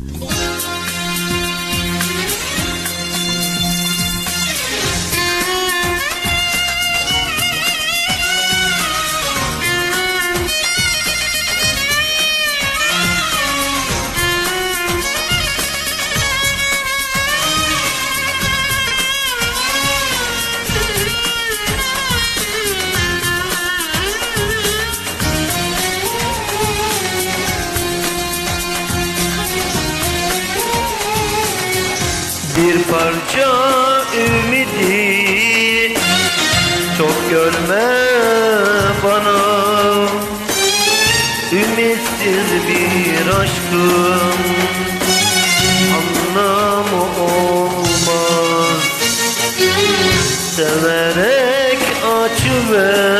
Mm-hmm. Bir parça ümidi. Çok görme bana. Ümitsiz bir aşkın anlamı olmaz. Severek açıver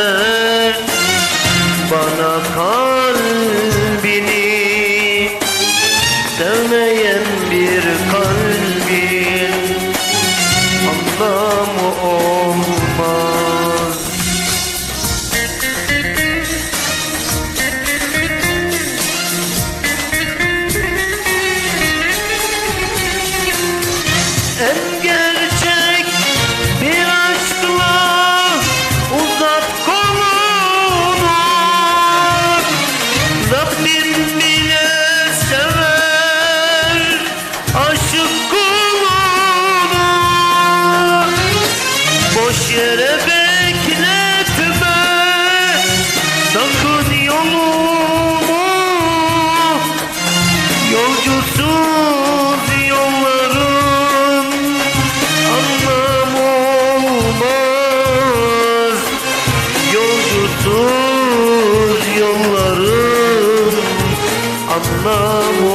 anlamı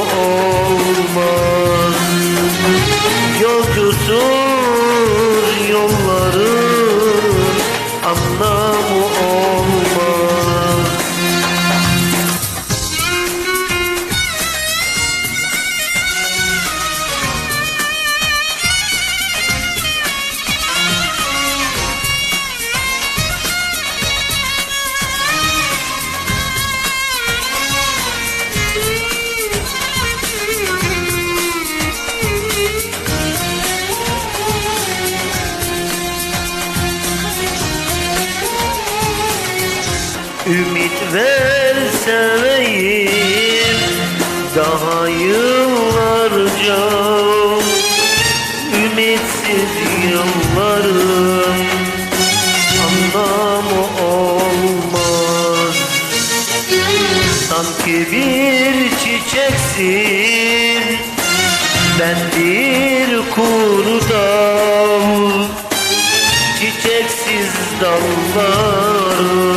Ümit ver seveyim daha yıllarca Ümitsiz yıllarım. Anlamı olmaz. Sanki bir çiçeksin ben bir kuru dal Çiçeksiz dalların